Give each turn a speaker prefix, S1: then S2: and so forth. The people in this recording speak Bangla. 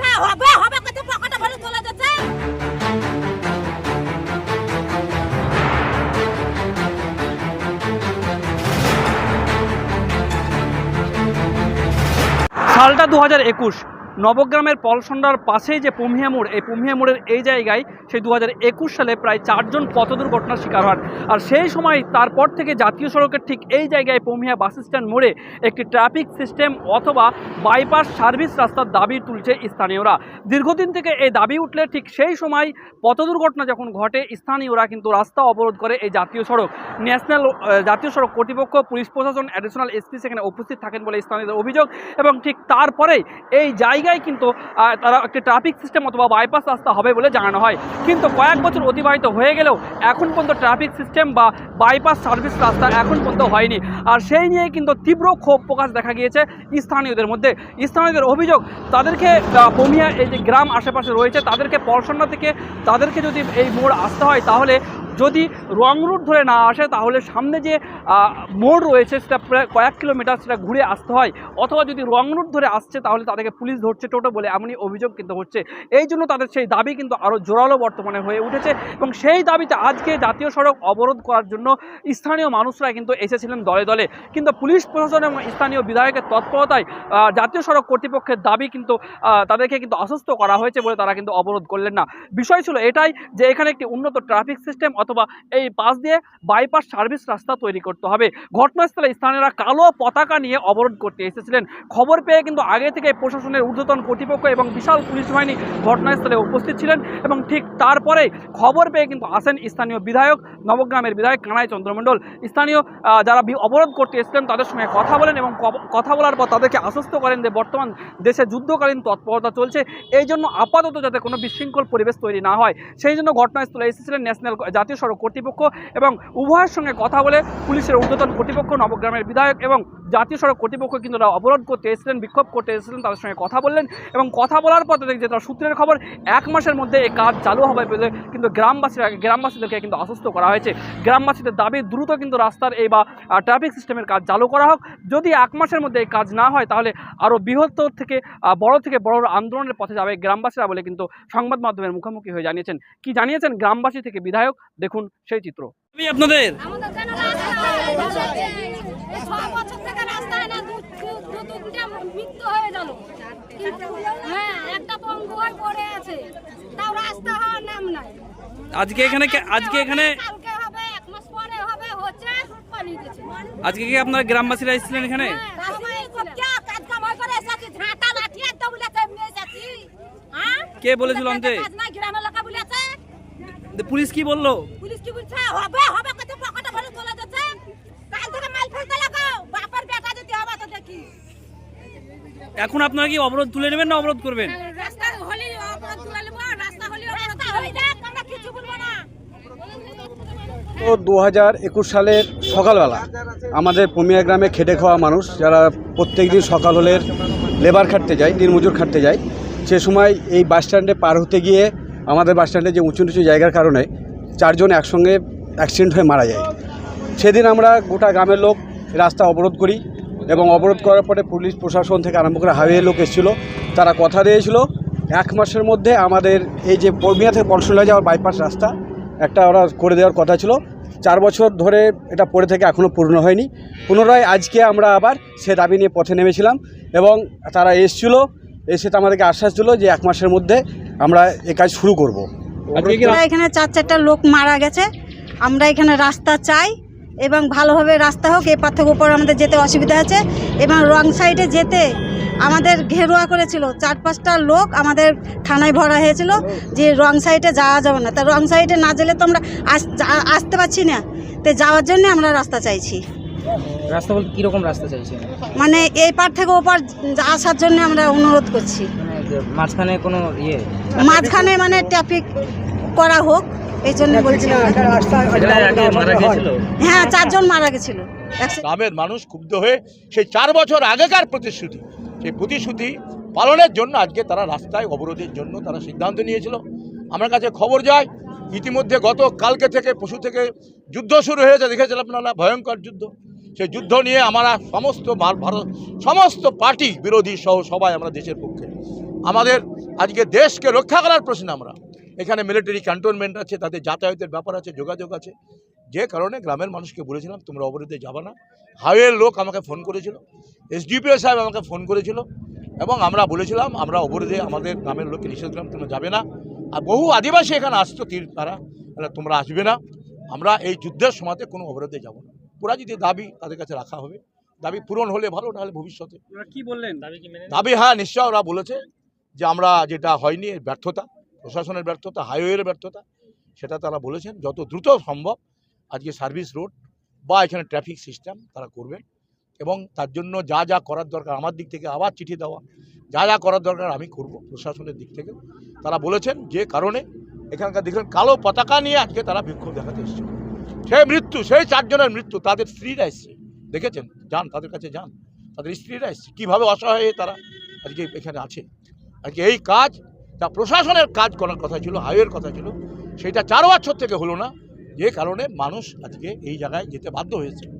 S1: হ্যাঁ হবে হবে কত পকেটে চলে যাচ্ছে।
S2: সালটা দু হাজার একুশ। নবগ্রামের পলসন্ডার পাশেই যে পুমিয়া মোড়, এই পুমিয়া মোড়ের এই জায়গায় সেই দু হাজার একুশ সালে প্রায় চারজন পথ দুর্ঘটনার শিকার হন। আর সেই সময় তারপর থেকে জাতীয় সড়কের ঠিক এই জায়গায় পুমিয়া বাস স্ট্যান্ড মোড়ে একটি ট্রাফিক সিস্টেম অথবা বাইপাস সার্ভিস রাস্তার দাবি তুলছে স্থানীয়রা। দীর্ঘদিন থেকে এই দাবি উঠলে ঠিক সেই সময় পথ দুর্ঘটনা যখন ঘটে, স্থানীয়রা কিন্তু রাস্তা অবরোধ করে এই জাতীয় সড়ক। ন্যাশনাল জাতীয় সড়ক কর্তৃপক্ষ, পুলিশ প্রশাসন অ্যাডিশনাল এসপি সেখানে উপস্থিত থাকেন বলে স্থানীয়দের অভিযোগ এবং ঠিক তারপরে এই জায়গায় কিন্তু তারা একটি ট্রাফিক সিস্টেম অথবা বাইপাস রাস্তা হবে বলে জানানো হয়। কিন্তু কয়েক বছর অতিবাহিত হয়ে গেলেও এখন পর্যন্ত ট্রাফিক সিস্টেম বা বাইপাস সার্ভিস রাস্তা এখন পর্যন্ত হয়নি। আর সেই নিয়ে কিন্তু তীব্র ক্ষোভ প্রকাশ দেখা গিয়েছে স্থানীয়দের মধ্যে। স্থানীয়দের অভিযোগ, তাদেরকে বমিয়া এই যে গ্রাম আশেপাশে রয়েছে, তাদেরকে পড়াশোনা থেকে, তাদেরকে যদি এই মোড় আসতে হয়, তাহলে যদি রং রুট ধরে না আসে, তাহলে সামনে যে মোড় রয়েছে, সেটা কয়েক কিলোমিটার সেটা ঘুরে আসতে হয়। অথবা যদি রং রুট ধরে আসছে, তাহলে তাদেরকে পুলিশ ধরছে, টোটো বলে এমনই অভিযোগ কিন্তু হচ্ছে। এই জন্য তাদের সেই দাবি কিন্তু আরও জোরালো বর্তমানে হয়ে উঠেছে এবং সেই দাবিতে আজকে জাতীয় সড়ক অবরোধ করার জন্য স্থানীয় মানুষরা কিন্তু এসেছিলেন দলে দলে। কিন্তু পুলিশ প্রশাসন এবং স্থানীয় বিধায়কের তৎপরতায় জাতীয় সড়ক কর্তৃপক্ষের দাবি কিন্তু তাদেরকে কিন্তু আশ্বস্ত করা হয়েছে বলে তারা কিন্তু অবরোধ করলেন না। বিষয় ছিল এটাই যে, এখানে একটি উন্নত ট্রাফিক সিস্টেম অথবা এই পাশ দিয়ে বাইপাস সার্ভিস রাস্তা তৈরি করতে হবে। ঘটনাস্থলে স্থানীয়রা কালো পতাকা নিয়ে অবরোধ করতে এসেছিলেন। খবর পেয়ে কিন্তু আগে থেকে প্রশাসনের ঊর্ধ্বতন কর্তৃপক্ষ এবং বিশাল পুলিশ বাহিনী ঘটনাস্থলে উপস্থিত ছিলেন এবং ঠিক তারপরে খবর পেয়ে কিন্তু আসেন স্থানীয় বিধায়ক, নবগ্রামের বিধায়ক কানাই চন্দ্রমণ্ডল। স্থানীয় যারা অবরোধ করতে এসেছিলেন তাদের সঙ্গে কথা বলেন এবং কথা বলার পর তাদেরকে আশ্বস্ত করেন যে বর্তমান দেশে যুদ্ধকালীন তৎপরতা চলছে। এই জন্য আপাতত যাতে কোনো বিশৃঙ্খল পরিবেশ তৈরি না হয়। সেই জন্য ঘটনাস্থলে এসেছিলেন ন্যাশনাল জাতীয় সড়ক কর্তৃপক্ষ এবং উভয়ের সঙ্গে কথা বলে পুলিশের ঊর্ধ্বতন কর্তৃপক্ষ, নবগ্রামের বিধায়ক এবং জাতীয় সড়ক কর্তৃপক্ষ কিন্তু তারা অবরোধ করতে এসেছিলেন, বিক্ষোভ করতে এসেছিলেন, তাদের সঙ্গে কথা বললেন এবং কথা বলার পর তাদের যেটা সূত্রের খবর, এক মাসের মধ্যে এই কাজ চালু হবে বলে কিন্তু গ্রামবাসীরা, গ্রামবাসীদেরকে কিন্তু আশ্বস্ত করা হয়েছে। গ্রামবাসীদের দাবি, দ্রুত কিন্তু রাস্তার এই বা ট্রাফিক সিস্টেমের কাজ চালু করা হোক। যদি এক মাসের মধ্যে এই কাজ না হয়, তাহলে আরও বৃহত্তর থেকে বড় থেকে বড় আন্দোলনের পথে যাবে গ্রামবাসীরা বলে কিন্তু সংবাদ মাধ্যমের মুখোমুখি হয়ে জানিয়েছেন। কি জানিয়েছেন গ্রামবাসী থেকে বিধায়ক? দেখুন সেই চিত্র। আমি আপনাদের
S1: হয়? এই ছ বছর থেকে রাস্তা হয় না দু দু- দু তিনটা মৃত্যু হয়ে গেল। কিন্তু হ্যাঁ একটা পঙ্গু হয়ে পড়ে আছে। তাও রাস্তা হওয়ার নাম নাই।
S2: আজকে এখানে আজকে এখানে
S1: কালকে হবে এক মাস পরে হবে হচ্ছে পালিয়ে গেছে।
S2: আজকে কি আপনার গ্রামবাসীরা এসেছিলেন এখানে?
S1: কে করছে, কাজ
S2: পুলিশ কি বলল
S1: পুলিশ কি বলছে? হবে, হবে, কত পকেটে ভরে চলে যাচ্ছে। কাল থেকে মাল ফেলতে লাগাও, বাপের বেটা যদি হবে তো দেখি।
S2: এখন আপনারা কি অবরোধ তুলে নেবেন না অবরোধ করবেন
S1: রাস্তা হলেই অপরাধ তুলে নেব, রাস্তা হলেই রাস্তা হয়ে যাক, আমরা কিছু বলব না।
S3: তো দু হাজার একুশ সালের সকালবেলা আমাদের পমিয়া গ্রামে খেটে খাওয়া মানুষ যারা প্রত্যেক দিন সকাল হলে লেবার খাটতে যায় দিনমজুর খাটতে যায় সে সময় এই বাস স্ট্যান্ডে পার হতে গিয়ে আমাদের বাস স্ট্যান্ডে যে উঁচু নিচু জায়গার কারণে চারজন একসঙ্গে অ্যাক্সিডেন্ট হয়ে মারা যায়। সেদিন আমরা গোটা গ্রামের লোক রাস্তা অবরোধ করি এবং অবরোধ করার পরে পুলিশ, প্রশাসন থেকে আরম্ভ করে হাইওয়ে লোক এসেছিল। তারা কথা দিয়েছিল। এক মাসের মধ্যে আমাদের এই যে পর্মিয়া থেকে পড়শোলা যাওয়ার বাইপাস রাস্তা, একটা ওরা করে দেওয়ার কথা ছিল। চার বছর ধরে এটা পড়ে থেকে এখনও পূর্ণ হয়নি। পুনরায় আজকে আমরা আবার সে দাবি নিয়ে পথে নেমেছিলাম এবং তারা এসছিল, এসে তো আমাদেরকে আশ্বাস দিল যে এক মাসের মধ্যে আমরা এ কাজ শুরু করব।
S4: আমরা এখানে চার চারটা লোক মারা গেছে। আমরা এখানে রাস্তা চাই এবং ভালোভাবে রাস্তা হোক এপার থেকে উপর আমাদের যেতে অসুবিধা আছে এবং রং সাইডে যেতে আমাদের ঘেরুয়া করেছিল। চার পাঁচটা লোক আমাদের থানায় ভরা হয়েছিল যে রং সাইডে যাওয়া যাবে না। তা রং সাইডে না গেলে তো আমরা আসতে পারছি না। তো যাওয়ার জন্য আমরা রাস্তা চাইছি।
S5: রাস্তা বলতে কীরকম রাস্তা চাইছেন?
S4: মানে এই পার থেকে ওপার আসার জন্য আমরা অনুরোধ করছি।
S5: মাঝখানে কোনো ইয়ে?
S4: মাঝখানে মানে ট্রাফিক করা হোক এই জন্য বলছি। হ্যাঁ। চারজন মারা গেছিল।
S6: গ্রামের মানুষ ক্ষুব্ধ হয়ে সেই চার বছর আগেকার প্রতিশ্রুতি সেই প্রতিশ্রুতি পালনের জন্য আজকে তারা রাস্তায় অবরোধের জন্য তারা সিদ্ধান্ত নিয়েছিল। আমার কাছে খবর যায় ইতিমধ্যে গত কালকে থেকে পশু থেকে যুদ্ধ শুরু হয়েছে দেখেছেন আপনারা? ভয়ঙ্কর যুদ্ধ। সেই যুদ্ধ নিয়ে আমরা সমস্ত ভার- ভারত সমস্ত পার্টি বিরোধী সহ সবাই আমরা দেশের পক্ষে। আমাদের আজকে দেশকে রক্ষা করার প্রশ্নে আমরা। এখানে মিলিটারি ক্যান্টনমেন্ট আছে তাদের যাতায়াতের ব্যাপার আছে, যোগাযোগ আছে। যে কারণে গ্রামের মানুষকে বলেছিলাম, তোমরা অবরোধে যাবে না। হাইওয়ের লোক আমাকে ফোন করেছিল এসডিপিও সাহেব আমাকে ফোন করেছিল, এবং আমরা বলেছিলাম, আমরা অবরোধে আমাদের গ্রামের লোককে নিষেধ করলাম, তোমরা যাবে না। আর বহু আদিবাসী এখানে আসতো, তীর তারা তোমরা আসবে না। আমরা এই যুদ্ধের সময়তে কোনো অবরোধে যাব না। পুরা যদি দাবি তাদের কাছে রাখা হবে। দাবি পূরণ হলে ভালো নাহলে ভবিষ্যতে।
S2: কি বললেন?
S6: দাবি হ্যাঁ নিশ্চয় ওরা বলেছে যে আমরা যেটা হয়নি এর ব্যর্থতা প্রশাসনের ব্যর্থতা হাইওয়ের ব্যর্থতা সেটা তারা বলেছেন। যত দ্রুত সম্ভব আজকে সার্ভিস রোড বা এখানে ট্রাফিক সিস্টেম তারা করবেন এবং তার জন্য যা যা করার দরকার আমার দিক থেকে আবার চিঠি দেওয়া যা যা করার দরকার আমি করব প্রশাসনের দিক থেকে। তারা বলেছেন যে কারণে এখানকার দেখলেন কালো পতাকা নিয়ে আজকে তারা বিক্ষোভ দেখাতে এসেছে। সেই মৃত্যু, সেই চারজনের মৃত্যু, তাদের স্ত্রীরা এসছে। দেখেছেন? যান, তাদের কাছে যান। তাদের স্ত্রীরা এসছে। কীভাবে অসহায় তারা আজকে এখানে আছে? আজকে এই কাজ, যা প্রশাসনের কাজ করার কথা ছিল, হাইওয়ের কথা ছিল, সেটা চার বছর থেকে হলো না। যে কারণে মানুষ আজকে এই জায়গায় যেতে বাধ্য হয়েছে।